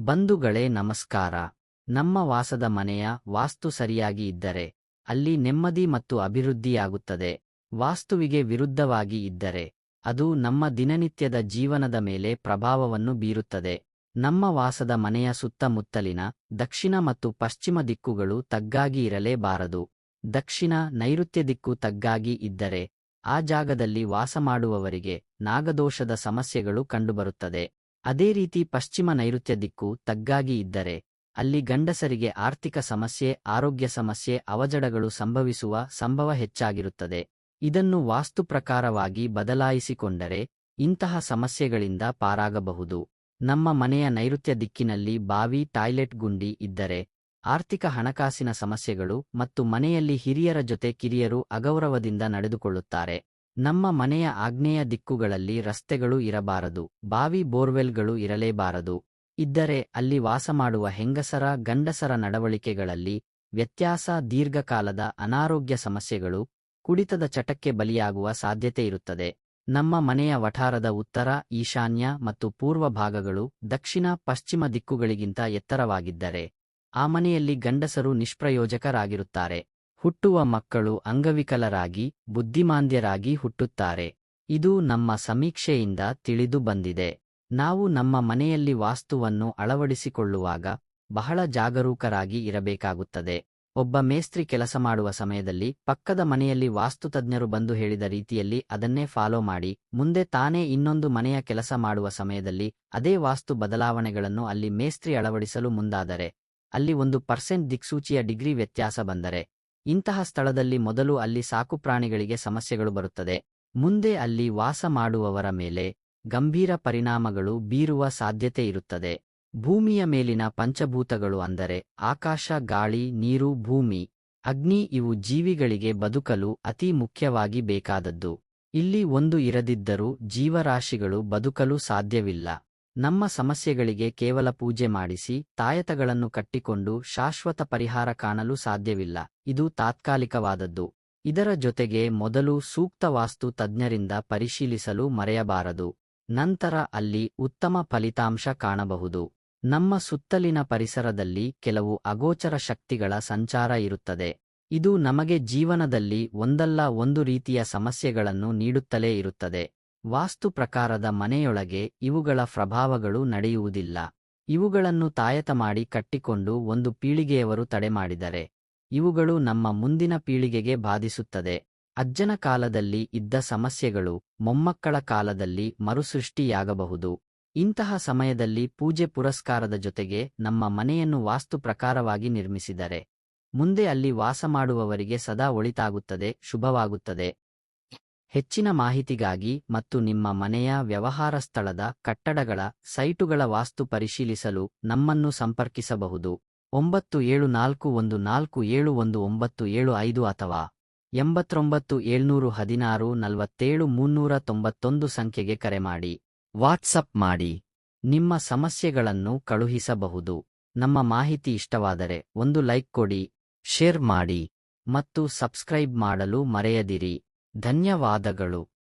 ಬಂಧುಗಳೇ ನಮಸ್ಕಾರ. ನಮ್ಮ ವಾಸದ ಮನೆಯ ವಾಸ್ತು ಸರಿಯಾಗಿ ಇದ್ದರೆ, ಅಲ್ಲಿ ನೆಮ್ಮದಿ ಮತ್ತು ಅಭಿವೃದ್ಧಿಯಾಗುತ್ತದೆ. ವಾಸ್ತುವಿಗೆ ವಿರುದ್ಧವಾಗಿ ಇದ್ದರೆ, ಅದು ನಮ್ಮ ದಿನನಿತ್ಯದ ಜೀವನದ ಮೇಲೆ ಪ್ರಭಾವವನ್ನು ಬೀರುತ್ತದೆ. ನಮ್ಮ ವಾಸದ ಮನೆಯ ಸುತ್ತಮುತ್ತಲಿನ ದಕ್ಷಿಣ ಮತ್ತು ಪಶ್ಚಿಮ ದಿಕ್ಕುಗಳು ತಗ್ಗಾಗಿ ಇರಲೇಬಾರದು. ದಕ್ಷಿಣ ನೈಋತ್ಯ ದಿಕ್ಕು ತಗ್ಗಾಗಿ ಇದ್ದರೆ, ಆ ಜಾಗದಲ್ಲಿ ವಾಸ ಮಾಡುವವರಿಗೆ ನಾಗದೋಷದ ಸಮಸ್ಯೆಗಳು ಕಂಡುಬರುತ್ತದೆ. ಅದೇ ರೀತಿ ಪಶ್ಚಿಮ ನೈಋತ್ಯ ದಿಕ್ಕು ತಗ್ಗಾಗಿ ಇದ್ದರೆ, ಅಲ್ಲಿ ಗಂಡಸರಿಗೆ ಆರ್ಥಿಕ ಸಮಸ್ಯೆ, ಆರೋಗ್ಯ ಸಮಸ್ಯೆ, ಅವಜಡಗಳು ಸಂಭವಿಸುವ ಸಂಭವ ಹೆಚ್ಚಾಗಿರುತ್ತದೆ. ಇದನ್ನು ವಾಸ್ತು ಪ್ರಕಾರವಾಗಿ ಬದಲಾಯಿಸಿಕೊಂಡರೆ, ಇಂತಹ ಸಮಸ್ಯೆಗಳಿಂದ ಪಾರಾಗಬಹುದು. ನಮ್ಮ ಮನೆಯ ನೈಋತ್ಯ ದಿಕ್ಕಿನಲ್ಲಿ ಬಾವಿ, ಟಾಯ್ಲೆಟ್ ಗುಂಡಿ ಇದ್ದರೆ, ಆರ್ಥಿಕ ಹಣಕಾಸಿನ ಸಮಸ್ಯೆಗಳು ಮತ್ತು ಮನೆಯಲ್ಲಿ ಹಿರಿಯರ ಜೊತೆ ಕಿರಿಯರು ಅಗೌರವದಿಂದ ನಡೆದುಕೊಳ್ಳುತ್ತಾರೆ. ನಮ್ಮ ಮನೆಯ ಆಗ್ನೇಯ ದಿಕ್ಕುಗಳಲ್ಲಿ ರಸ್ತೆಗಳು ಇರಬಾರದು, ಬಾವಿ ಬೋರ್ವೆಲ್ಗಳು ಇರಲೇಬಾರದು. ಇದ್ದರೆ ಅಲ್ಲಿ ವಾಸ ಮಾಡುವ ಹೆಂಗಸರ, ಗಂಡಸರ ನಡವಳಿಕೆಗಳಲ್ಲಿ ವ್ಯತ್ಯಾಸ ದೀರ್ಘಕಾಲದ ಅನಾರೋಗ್ಯ ಸಮಸ್ಯೆಗಳು, ಕುಡಿತದ ಚಟಕ್ಕೆ ಬಲಿಯಾಗುವ ಸಾಧ್ಯತೆ ಇರುತ್ತದೆ. ನಮ್ಮ ಮನೆಯ ವಠಾರದ ಉತ್ತರ ಈಶಾನ್ಯ ಮತ್ತು ಪೂರ್ವ ಭಾಗಗಳು ದಕ್ಷಿಣ ಪಶ್ಚಿಮ ದಿಕ್ಕುಗಳಿಗಿಂತ ಎತ್ತರವಾಗಿದ್ದರೆ, ಆ ಮನೆಯಲ್ಲಿ ಗಂಡಸರು ನಿಷ್ಪ್ರಯೋಜಕರಾಗಿರುತ್ತಾರೆ. ಹುಟ್ಟುವ ಮಕ್ಕಳು ಅಂಗವಿಕಲರಾಗಿ, ಬುದ್ಧಿಮಾಂದ್ಯರಾಗಿ ಹುಟ್ಟುತ್ತಾರೆ. ಇದು ನಮ್ಮ ಸಮೀಕ್ಷೆಯಿಂದ ತಿಳಿದು ಬಂದಿದೆ. ನಾವು ನಮ್ಮ ಮನೆಯಲ್ಲಿ ವಾಸ್ತುವನ್ನು ಅಳವಡಿಸಿಕೊಳ್ಳುವಾಗ ಬಹಳ ಜಾಗರೂಕರಾಗಿ ಇರಬೇಕಾಗುತ್ತದೆ. ಒಬ್ಬ ಮೇಸ್ತ್ರಿ ಕೆಲಸ ಮಾಡುವ ಸಮಯದಲ್ಲಿ ಪಕ್ಕದ ಮನೆಯಲ್ಲಿ ವಾಸ್ತುತಜ್ಞರು ಬಂದು ಹೇಳಿದ ರೀತಿಯಲ್ಲಿ ಅದನ್ನೇ ಫಾಲೋ ಮಾಡಿ, ಮುಂದೆ ತಾನೇ ಇನ್ನೊಂದು ಮನೆಯ ಕೆಲಸ ಮಾಡುವ ಸಮಯದಲ್ಲಿ ಅದೇ ವಾಸ್ತು ಬದಲಾವಣೆಗಳನ್ನು ಅಲ್ಲಿ ಮೇಸ್ತ್ರಿ ಅಳವಡಿಸಲು ಮುಂದಾದರೆ, ಅಲ್ಲಿ ಒಂದು ಪರ್ಸೆಂಟ್ ದಿಕ್ಸೂಚಿಯ ಡಿಗ್ರಿ ವ್ಯತ್ಯಾಸ ಬಂದರೆ ಇಂತಹ ಸ್ಥಳದಲ್ಲಿ ಮೊದಲು ಅಲ್ಲಿ ಸಾಕುಪ್ರಾಣಿಗಳಿಗೆ ಸಮಸ್ಯೆಗಳು ಬರುತ್ತದೆ. ಮುಂದೆ ಅಲ್ಲಿ ವಾಸ ಮಾಡುವವರ ಮೇಲೆ ಗಂಭೀರ ಪರಿಣಾಮಗಳು ಬೀರುವ ಸಾಧ್ಯತೆ ಇರುತ್ತದೆ. ಭೂಮಿಯ ಮೇಲಿನ ಪಂಚಭೂತಗಳು ಅಂದರೆ ಆಕಾಶ, ಗಾಳಿ, ನೀರು, ಭೂಮಿ, ಅಗ್ನಿ ಇವು ಜೀವಿಗಳಿಗೆ ಬದುಕಲು ಅತಿ ಮುಖ್ಯವಾಗಿ ಬೇಕಾದದ್ದು. ಇಲ್ಲಿ ಒಂದು ಇರದಿದ್ದರೂ ಜೀವರಾಶಿಗಳು ಬದುಕಲು ಸಾಧ್ಯವಿಲ್ಲ. ನಮ್ಮ ಸಮಸ್ಯೆಗಳಿಗೆ ಕೇವಲ ಪೂಜೆ ಮಾಡಿಸಿ, ತಾಯತಗಳನ್ನು ಕಟ್ಟಿಕೊಂಡು ಶಾಶ್ವತ ಪರಿಹಾರ ಕಾಣಲು ಸಾಧ್ಯವಿಲ್ಲ. ಇದು ತಾತ್ಕಾಲಿಕವಾದದ್ದು. ಇದರ ಜೊತೆಗೆ ಮೊದಲು ಸೂಕ್ತ ವಾಸ್ತು ತಜ್ಞರಿಂದ ಪರಿಶೀಲಿಸಲು ಮರೆಯಬಾರದು. ನಂತರ ಅಲ್ಲಿ ಉತ್ತಮ ಫಲಿತಾಂಶ ಕಾಣಬಹುದು. ನಮ್ಮ ಸುತ್ತಲಿನ ಪರಿಸರದಲ್ಲಿ ಕೆಲವು ಅಗೋಚರ ಶಕ್ತಿಗಳ ಸಂಚಾರ ಇರುತ್ತದೆ. ಇದು ನಮಗೆ ಜೀವನದಲ್ಲಿ ಒಂದಲ್ಲ ಒಂದು ರೀತಿಯ ಸಮಸ್ಯೆಗಳನ್ನು ನೀಡುತ್ತಲೇ ಇರುತ್ತದೆ. ವಾಸ್ತು ಪ್ರಕಾರದ ಮನೆಯೊಳಗೆ ಇವುಗಳ ಪ್ರಭಾವಗಳು ನಡೆಯುವುದಿಲ್ಲ. ಇವುಗಳನ್ನು ತಾಯತ ಮಾಡಿ ಕಟ್ಟಿಕೊಂಡು ಒಂದು ಪೀಳಿಗೆಯವರು ತಡೆಮಾಡಿದರೆ, ಇವುಗಳು ನಮ್ಮ ಮುಂದಿನ ಪೀಳಿಗೆಗೆ ಬಾಧಿಸುತ್ತದೆ. ಅಜ್ಜನ ಕಾಲದಲ್ಲಿ ಇದ್ದ ಸಮಸ್ಯೆಗಳು ಮೊಮ್ಮಕ್ಕಳ ಕಾಲದಲ್ಲಿ ಮರುಸೃಷ್ಟಿಯಾಗಬಹುದು. ಇಂತಹ ಸಮಯದಲ್ಲಿ ಪೂಜೆ ಪುರಸ್ಕಾರದ ಜೊತೆಗೆ ನಮ್ಮ ಮನೆಯನ್ನು ವಾಸ್ತು ಪ್ರಕಾರವಾಗಿ ನಿರ್ಮಿಸಿದರೆ, ಮುಂದೆ ಅಲ್ಲಿ ವಾಸ ಮಾಡುವವರಿಗೆ ಸದಾ ಒಳಿತಾಗುತ್ತದೆ, ಶುಭವಾಗುತ್ತದೆ. ಹೆಚ್ಚಿನ ಮಾಹಿತಿಗಾಗಿ ಮತ್ತು ನಿಮ್ಮ ಮನೆಯ ವ್ಯವಹಾರ ಸ್ಥಳದ ಕಟ್ಟಡಗಳ ಸೈಟುಗಳ ವಾಸ್ತು ಪರಿಶೀಲಿಸಲು ನಮ್ಮನ್ನು ಸಂಪರ್ಕಿಸಬಹುದು. ಒಂಬತ್ತು ಏಳು ನಾಲ್ಕು ಒಂದು ನಾಲ್ಕು ಏಳು ಒಂದು ಒಂಬತ್ತು ಏಳು ಐದು ಅಥವಾ ಎಂಬತ್ತೊಂಬತ್ತು ಏಳ್ನೂರು ಹದಿನಾರು ನಲವತ್ತೇಳು ಮುನ್ನೂರ ತೊಂಬತ್ತೊಂದು ಸಂಖ್ಯೆಗೆ ಕರೆ ಮಾಡಿ. ವಾಟ್ಸಪ್ ಮಾಡಿ. ನಿಮ್ಮ ಸಮಸ್ಯೆಗಳನ್ನು ಕಳುಹಿಸಬಹುದು. ನಮ್ಮ ಮಾಹಿತಿ ಇಷ್ಟವಾದರೆ ಒಂದು ಲೈಕ್ ಕೊಡಿ, ಶೇರ್ ಮಾಡಿ ಮತ್ತು ಸಬ್ಸ್ಕ್ರೈಬ್ ಮಾಡಲು ಮರೆಯದಿರಿ. ಧನ್ಯವಾದಗಳು.